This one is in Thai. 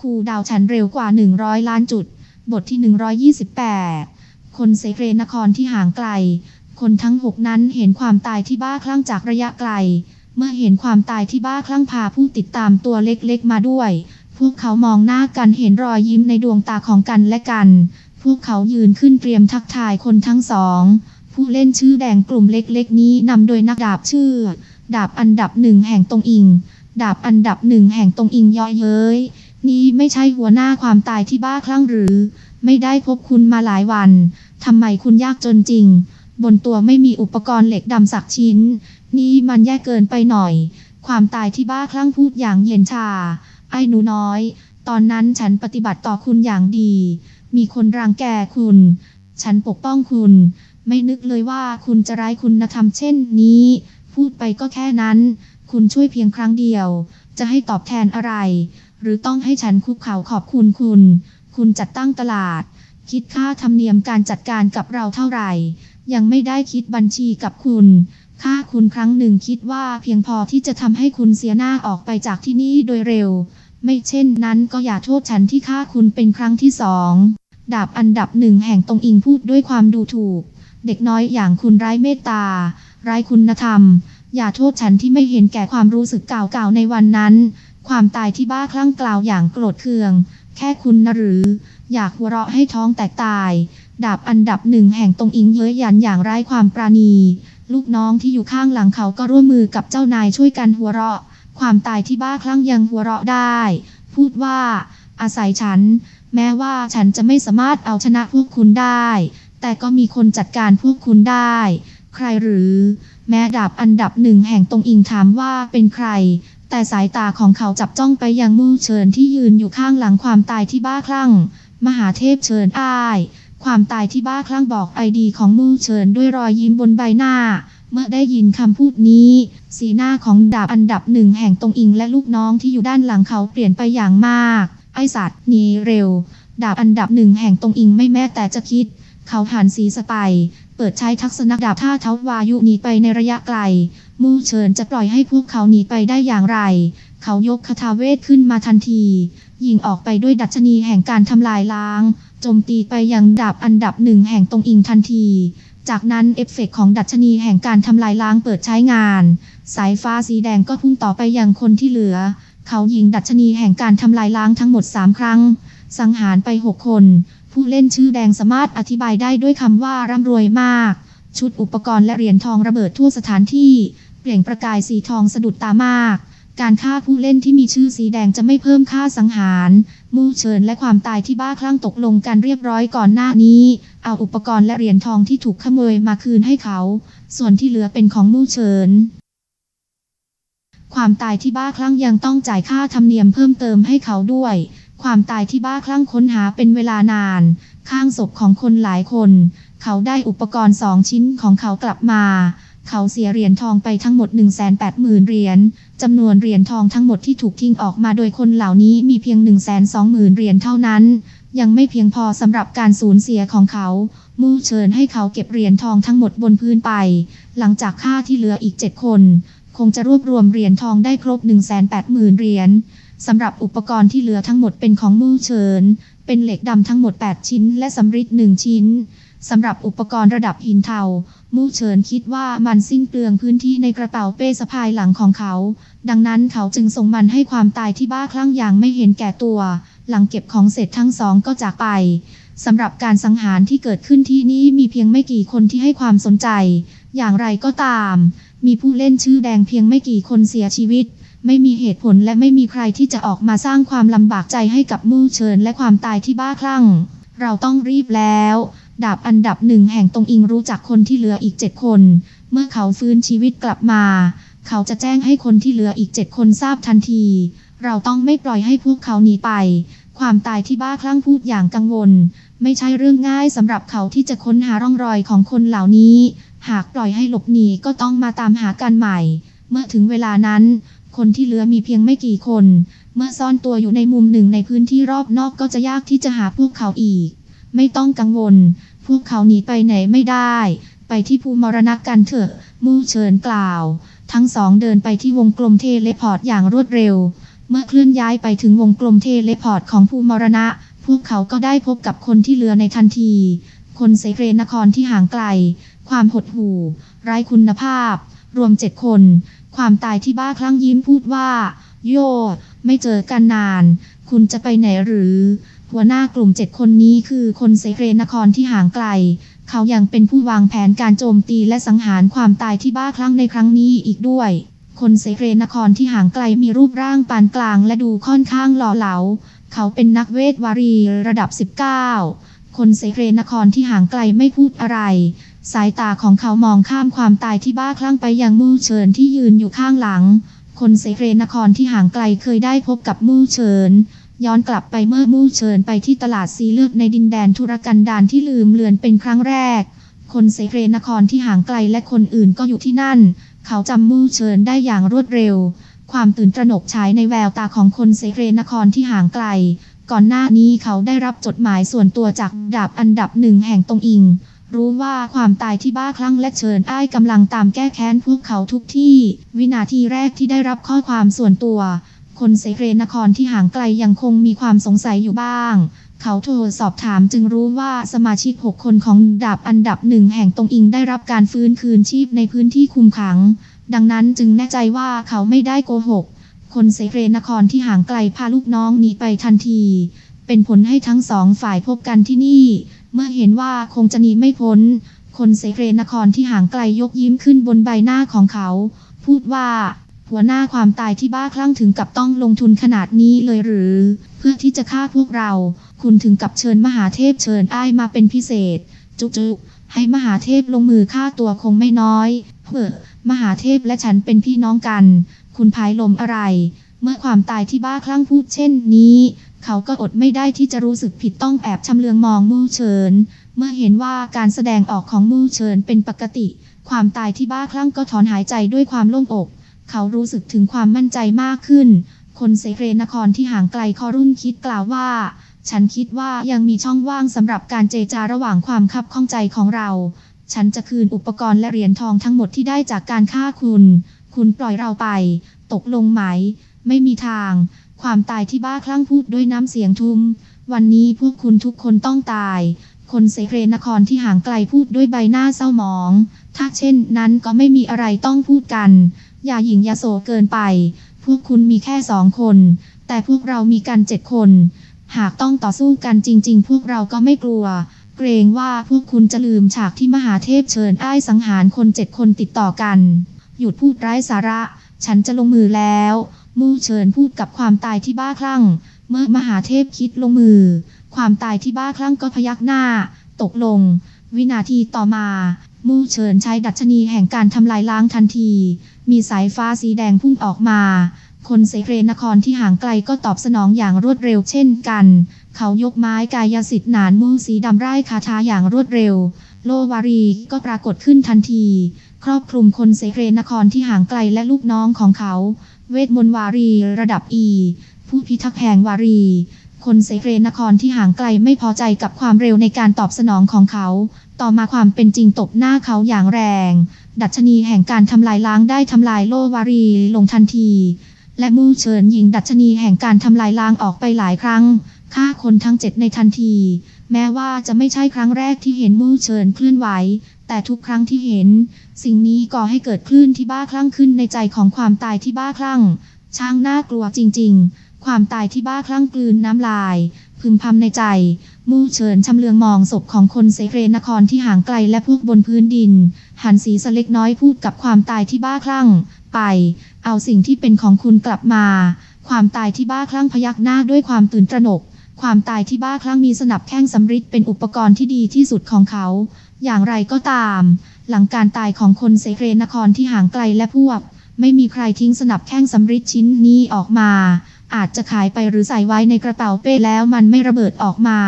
คูดาวฉันเร็วกว่า 100 ล้านจุด บทที่ 128 คนเซเรนครที่ห่างไกล คนทั้งหกนั้นเห็นความตายที่บ้าคลั่งจากระยะไกล เมื่อเห็นความตายที่บ้าคลั่งพาผู้ติดตามตัวเล็กๆมาด้วย พวกเขามองหน้ากันเห็นรอยยิ้มในดวงตาของกันและกัน พวกเขายืนขึ้นเตรียมทักทายคนทั้งสอง ผู้เล่นชื่อแดงกลุ่มเล็กๆ นี้นำโดยนักดาบชื่อ ดาบอันดับหนึ่งแห่งตรงอิง ดาบอันดับหนึ่งแห่งตรงอิงย่อเย้ย นี่ไม่ใช่หัวหน้าความตายที่บ้าคลั่งหรือ ไม่ได้พบคุณมาหลายวัน ทำไมคุณยากจนจริง บนตัวไม่มีอุปกรณ์เหล็กดำสักชิ้น นี่มันแย่เกินไปหน่อย ความตายที่บ้าคลั่งพูดอย่างเย็นชา ไอ้หนูน้อย ตอนนั้นฉันปฏิบัติต่อคุณอย่างดี มีคนรังแกคุณ ฉันปกป้องคุณ ไม่นึกเลยว่าคุณจะร้ายคุณธรรมเช่นนี้ พูดไปก็แค่นั้น คุณช่วยเพียงครั้งเดียว จะให้ตอบแทนอะไร หรือต้องให้ฉันคุกเข่าขอบคุณคุณ คุณจัดตั้งตลาด คิดค่าธรรมเนียมการจัดการกับเราเท่าไหร่ ยังไม่ได้คิดบัญชีกับคุณ ค่าคุณครั้งหนึ่งคิดว่าเพียงพอที่จะทำให้คุณเสียหน้าออกไปจากที่นี่โดยเร็ว ไม่เช่นนั้นก็อย่าโทษฉันที่ฆ่าคุณเป็นครั้งที่สองดาบอันดับหนึ่งแห่งตรงอิงพูดด้วยความดูถูก เด็กน้อยอย่างคุณไร้เมตตา ไร้คุณธรรม อย่าโทษฉันที่ไม่เห็นแก่ความรู้สึกเก่าๆในวันนั้น ความตายที่บ้าคลั่งกล่าวอย่างโกรธเคือง แค่คุณนะหรือ อยากหัวเราะให้ท้องแตกตาย ดาบอันดับหนึ่งแห่งตรงอิงเย้ยหยันอย่างไร้ความปราณี ลูกน้องที่อยู่ข้างหลังเขาก็ร่วมมือกับเจ้านายช่วยกันหัวเราะ ความตายที่บ้าคลั่งยังหัวเราะได้ พูดว่า อาศัยฉัน แม้ว่าฉันจะไม่สามารถเอาชนะพวกคุณได้ แต่ก็มีคนจัดการพวกคุณได้ ใครหรือ แม้ดาบอันดับหนึ่งแห่งตรงอิงถามว่าเป็นใคร แต่สายตาของเขาจับจ้องไปยังมู่เชิญที่ยืนอยู่ข้างหลังความตายที่บ้าคลั่ง มหาเทพเชิญอ้าย ความตายที่บ้าคลั่งบอกไอดีของมู่เชิญด้วยรอยยิ้มบนใบหน้า เมื่อได้ยินคำพูดนี้ สีหน้าของดาบอันดับหนึ่งแห่งตรงอิงและลูกน้องที่อยู่ด้านหลังเขาเปลี่ยนไปอย่างมาก ไอสัตว์หนีเร็ว ดาบอันดับหนึ่งแห่งตรงอิงไม่แม้แต่จะคิด เขาหันสีสไป เปิดใช้ทักษณะดาบท่าเท้าวายุหนีไปในระยะไกล มู่เชิญจะปล่อยให้พวกเขาหนีไปได้อย่างไร เขายกคาถาเวทขึ้นมาทันที ยิงออกไปด้วยดัชนีแห่งการทำลายล้าง โจมตีไปยังดาบอันดับหนึ่งแห่งตรงอิงทันที จากนั้นเอฟเฟกต์ของดัชนีแห่งการทำลายล้างเปิดใช้งาน สายฟ้าสีแดงก็พุ่งต่อไปยังคนที่เหลือ เขายิงดัชนีแห่งการทำลายล้างทั้งหมด 3 ครั้ง สังหารไป 6 คน ผู้เล่นชื่อแดงสามารถอธิบายได้ด้วยคำว่าร่ำรวยมากชุดอุปกรณ์และเหรียญทองระเบิดทั่วสถานที่ เปล่งประกายสีทองสะดุดตามาก การฆ่าผู้เล่นที่มีชื่อสีแดงจะไม่เพิ่มค่าสังหาร มู่เชิญและความตายที่บ้าคลั่งตกลงกันเรียบร้อยก่อนหน้านี้ เอาอุปกรณ์และเหรียญทองที่ถูกขโมยมาคืนให้เขา ส่วนที่เหลือเป็นของมู่เชิญความตายที่บ้าคลั่งยังต้องจ่ายค่าธรรมเนียมเพิ่มเติมให้เขาด้วย ความตายที่บ้าคลั่งค้นหาเป็นเวลานาน ข้างศพของคนหลายคน เขาได้อุปกรณ์สองชิ้นของเขากลับมา เขาเสียเหรียญทองไปทั้งหมด 180,000 เหรียญ จำนวนเหรียญทองทั้งหมดที่ถูกทิ้งออกมาโดยคนเหล่านี้มีเพียง 120,000 เหรียญเท่านั้น ยังไม่เพียงพอสำหรับการสูญเสียของเขา มู่เชิญให้เขาเก็บเหรียญทองทั้งหมดบนพื้นไป หลังจากค่าที่เหลืออีก 7 คน คงจะรวบรวมเหรียญทองได้ครบ 180,000 เหรียญสำหรับอุปกรณ์ที่เหลือทั้งหมดเป็นของมู่เฉินเป็นเหล็กดำทั้งหมด 8 ชิ้น และสำริด1ชิ้น สำหรับอุปกรณ์ระดับหินเทา มู่เฉินคิดว่ามันสิ้นเปลืองพื้นที่ในกระเป๋าเป้สะพายหลังของเขา ดังนั้นเขาจึงส่งมันให้ความตายที่บ้าคลั่งอย่างไม่เห็นแก่ตัว หลังเก็บของเสร็จทั้งสองก็จากไปสำหรับการสังหารที่เกิดขึ้นที่นี่มีเพียงไม่กี่คนที่ให้ความสนใจ อย่างไรก็ตาม มีผู้เล่นชื่อแดงเพียงไม่กี่คนเสียชีวิต ไม่มีเหตุผลและไม่มีใครที่จะออกมาสร้างความลำบากใจให้กับมู่เชิญและความตายที่บ้าคลั่ง เราต้องรีบแล้ว ดาบอันดับหนึ่งแห่งตรงอิงรู้จักคนที่เหลืออีกเจ็ดคน เมื่อเขาฟื้นชีวิตกลับมา เขาจะแจ้งให้คนที่เหลืออีกเจ็ดคนทราบทันที เราต้องไม่ปล่อยให้พวกเขาหนีไป ความตายที่บ้าคลั่งพูดอย่างกังวล ไม่ใช่เรื่องง่ายสำหรับเขาที่จะค้นหาร่องรอยของคนเหล่านี้ หากปล่อยให้หลบหนีก็ต้องมาตามหากันใหม่ เมื่อถึงเวลานั้น คนที่เหลือมีเพียงไม่กี่คน เมื่อซ่อนตัวอยู่ในมุมหนึ่งในพื้นที่รอบนอกก็จะยากที่จะหาพวกเขาอีก ไม่ต้องกังวล พวกเขาหนีไปไหนไม่ได้ ไปที่ภูมรณะกันเถอะ มู่เชิญกล่าว ทั้งสองเดินไปที่วงกลมเทเลพอร์ตอย่างรวดเร็ว เมื่อเคลื่อนย้ายไปถึงวงกลมเทเลพอร์ตของภูมรณะ พวกเขาก็ได้พบกับคนที่เหลือในทันที คนเซเรนครที่ห่างไกล ความหดหู่ ไร้คุณภาพ รวมเจ็ดคน ความตายที่บ้าคลั่งยิ้มพูดว่า โย ไม่เจอกันนาน คุณจะไปไหนหรือ หัวหน้ากลุ่มเจ็ดคนนี้คือคนเซเกรนครที่ห่างไกล เขายังเป็นผู้วางแผนการโจมตีและสังหารความตายที่บ้าคลั่งในครั้งนี้อีกด้วย คนเซเกรนครที่ห่างไกลมีรูปร่างปานกลางและดูค่อนข้างหล่อเหลา เขาเป็นนักเวทวารีระดับ 19 คนเซเกรนครที่ห่างไกลไม่พูดอะไร สายตาของเขามองข้ามความตายที่บ้าคลั่งไปยังมู่เฉินที่ยืนอยู่ข้างหลัง คนเซเกรนครที่ห่างไกลเคยได้พบกับมู่เฉิน ย้อนกลับไปเมื่อมู่เฉินไปที่ตลาดสีเลือดในดินแดนทุรกันดารที่ลืมเลือนเป็นครั้งแรก คนเซเรนครที่ห่างไกลและคนอื่นก็อยู่ที่นั่น เขาจำมู่เฉินได้อย่างรวดเร็ว ความตื่นตระหนกฉายในแววตาของคนเซเรนครที่ห่างไกล ก่อนหน้านี้เขาได้รับจดหมายส่วนตัวจากดาบอันดับหนึ่งแห่งตรงอิง รู้ว่าความตายที่บ้าคลั่งและเชิญอ้ายกำลังตามแก้แค้นพวกเขาทุกที่ วินาทีแรกที่ได้รับข้อความส่วนตัว คนเซเรนครที่ห่างไกลยังคงมีความสงสัยอยู่บ้าง เขาโทรสอบถามจึงรู้ว่าสมาชิก 6 คนของดาบอันดับหนึ่งแห่งตรงอิงได้รับการฟื้นคืนชีพในพื้นที่คุมขัง ดังนั้นจึงแน่ใจว่าเขาไม่ได้โกหก คนเซเรนครที่ห่างไกลพาลูกน้องหนีไปทันที เป็นผลให้ทั้งสองฝ่ายพบกันที่นี่ เมื่อเห็นว่าคงจะหนีไม่พ้น คนเซเรนครที่ห่างไกลยกยิ้มขึ้นบนใบหน้าของเขา พูดว่า หัวหน้าความตายที่บ้าคลั่งถึงกับต้องลงทุนขนาดนี้เลยหรือ เพื่อที่จะฆ่าพวกเรา คุณถึงกับเชิญมหาเทพเชิญอ้ายมาเป็นพิเศษ จุกจุกให้มหาเทพลงมือฆ่าตัวคงไม่น้อยเฮ้อมหาเทพและฉันเป็นพี่น้องกัน คุณพายลมอะไร เมื่อความตายที่บ้าคลั่งพูดเช่นนี้ เขาก็อดไม่ได้ที่จะรู้สึกผิดต้องแอบชำเลืองมองมู่เฉิน เมื่อเห็นว่าการแสดงออกของมู่เฉินเป็นปกติ ความตายที่บ้าคลั่งก็ถอนหายใจด้วยความโล่งอก เขารู้สึกถึงความมั่นใจมากขึ้น คนเซเรนครที่ห่างไกลคอรุ่นคิดกล่าวว่า ฉันคิดว่ายังมีช่องว่างสำหรับการเจรจาระหว่างความคับข้องใจของเรา ฉันจะคืนอุปกรณ์และเหรียญทองทั้งหมดที่ได้จากการฆ่าคุณ คุณปล่อยเราไป ตกลงไหม ไม่มีทาง ความตายที่บ้าคลั่งพูดด้วยน้ำเสียงทุ้ม วันนี้พวกคุณทุกคนต้องตายคนเซเรนครที่ห่างไกลพูดด้วยใบหน้าเศร้าหมอง ถ้าเช่นนั้นก็ไม่มีอะไรต้องพูดกัน อย่าหยิ่งยาโสเกินไป พวกคุณมีแค่สองคน แต่พวกเรามีกันเจ็ดคน หากต้องต่อสู้กันจริง ๆ พวกเราก็ไม่กลัว เกรงว่าพวกคุณจะลืมฉากที่มหาเทพเชิญอ้ายสังหารคนเจ็ดคนติดต่อกัน หยุดพูดไร้สาระ ฉันจะลงมือแล้ว มู่เฉินพูดกับความตายที่บ้าคลั่ง เมื่อมหาเทพคิดลงมือ ความตายที่บ้าคลั่งก็พยักหน้า ตกลง วินาทีต่อมา มู่เฉินใช้ดัชนีแห่งการทำลายล้างทันที มีสายฟ้าสีแดงพุ่งออกมา คนเซเรนครที่ห่างไกลก็ตอบสนองอย่างรวดเร็วเช่นกัน เขายกไม้กายสิทธิ์หนานมู่สีดำไร่คาถาอย่างรวดเร็ว โลวารีก็ปรากฏขึ้นทันที ครอบคลุมคนเซเรนครที่ห่างไกลและลูกน้องของเขา เวทมนต์วารีระดับ E ผู้พิทักษ์แห่งวารีคนเซเรนครที่ห่างไกลไม่พอใจกับความเร็วในการตอบสนองของเขา ต่อมาความเป็นจริงตบหน้าเขาอย่างแรง ดัชนีแห่งการทำลายล้างได้ทำลายโลวารีลงทันที และมู่เฉินยิงดัชนีแห่งการทำลายล้างออกไปหลายครั้งฆ่าคนทั้งเจ็ดในทันที แม้ว่าจะไม่ใช่ครั้งแรกที่เห็นมู่เฉินเคลื่อนไหว แต่ทุกครั้งที่เห็น สิ่งนี้ก่อให้เกิดคลื่นที่บ้าคลั่งขึ้นในใจของความตายที่บ้าคลั่ง ช่างน่ากลัวจริง ๆ ความตายที่บ้าคลั่งกลืนน้ำลาย พึมพำในใจ มู่เฉินชำเลืองมองศพของคนเซเรนครที่ห่างไกลและพวกบนพื้นดิน หันสีสเล็กน้อยพูดกับความตายที่บ้าคลั่ง ไป เอาสิ่งที่เป็นของคุณกลับมา ความตายที่บ้าคลั่งพยักหน้าด้วยความตื่นตระหนก ความตายที่บ้าคลั่งมีสนับแข้งสำริดเป็นอุปกรณ์ที่ดีที่สุดของเขา อย่างไรก็ตาม หลังการตายของคนเซเรนครที่ห่างไกลและพวก ไม่มีใครทิ้งสนับแข้งสำริดชิ้นนี้ออกมา อาจจะขายไปหรือใส่ไว้ในกระเป๋าเป้แล้วมันไม่ระเบิดออกมา